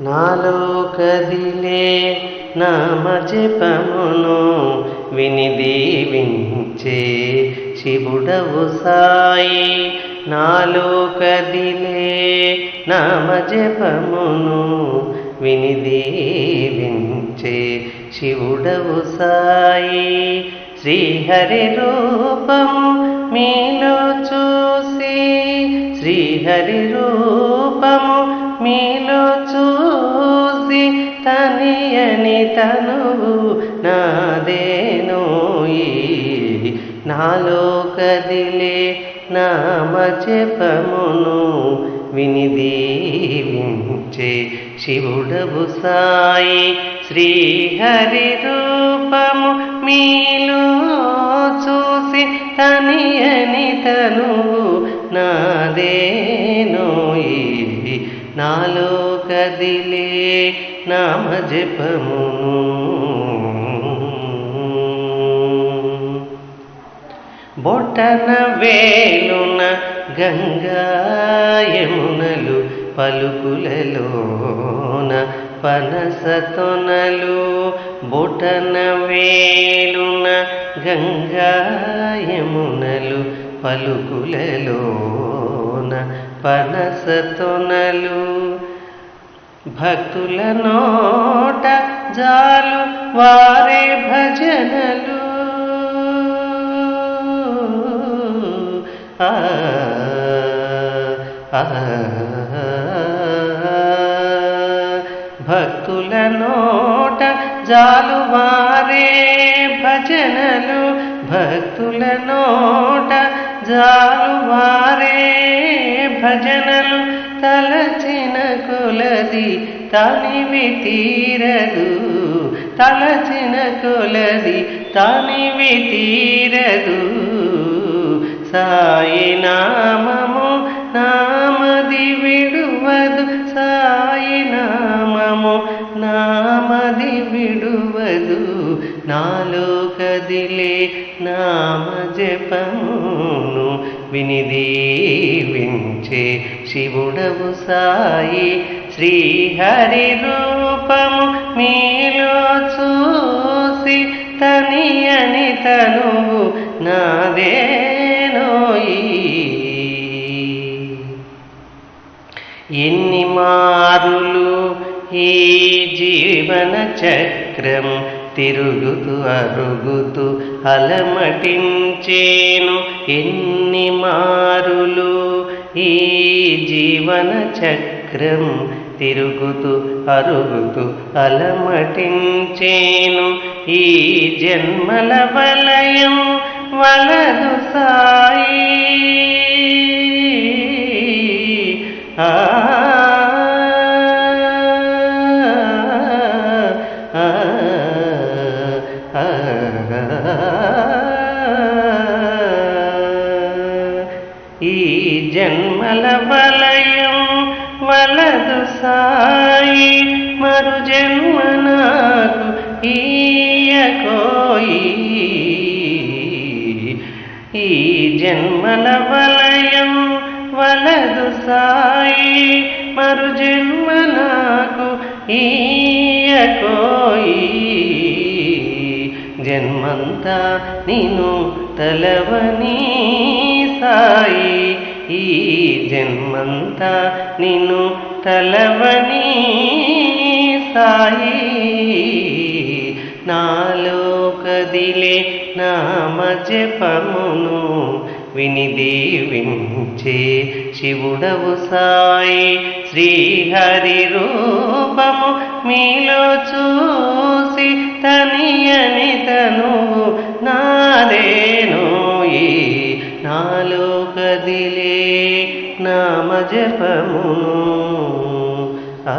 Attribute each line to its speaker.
Speaker 1: నాలో కదిలే నామ జపమును విని దీవించే శివుడవు సాయి. నాలో కదిలే నామ జపమును విని దీవించే శివుడవు సాయి. శ్రీహరి రూపము మీలో చూసి శ్రీహరి రూపము మీలో చూ తనియని తనువు నాదేనోయి నాలో కదిలే నామ చెప్పమును వినిదీవించే శివుడవు సాయి శ్రీహరి రూపము మీలో చూసి తనియని తనువు నాదేనోయి నాలో కదిలే నామ జపమును బొటన వేలున గంగాయమునలు పలుకులలోన పనసతొనలు బొటన వేలున గంగాయమునలు పలుకులలోన పనస పనసతొనలు భక్తుల నోట జాలు వారే భజనలు. ఆ భక్తుల నోట జాలు వారే భజనలు. భక్తుల నోట జాలు వారే భజనలు తలచిన కొలది తనివి తీరదు తలచిన కొలది తనివి తీరదు సాయి నామము నామది విడువదు. సాయి నామము నామది విడువదు. నాలో కదిలే నామ జపమును వినిదీవించే శివుడవు సాయి శ్రీహరి రూపము మీలో చూసి తని అని తనువు నాదేనోయి ఎన్ని మారులు ఈ జీవన చక్రం తిరుగుతూ అరుగుతూ అలమటించేను. ఎన్ని మారులు ఈ జీవన చక్రం. తిరుగుతూ అరుగుతూ అలమటించేను. ఈ జన్మల వలయం వలదు సాయి. ఆ ఆ, ఆ, ఈ జన్మల వలయం వలదు సాయి మరు జన్మ నాకు ఈయకోయి ఈ జన్మల వలయం వలదు సాయి మరు జన్మ నాకు ఈయకోయి జన్మంతా నేను తలవని సాయి. ఈ జన్మంతా నిన్ను తలవని సాయి. నాలో కదిలే నామ జపమును విని శివుడవు సాయి. శ్రీహరి రూపము మీలో చూ తనియని తనువు నాదేనోయి నాలో కదిలే నామ జపమును ఆ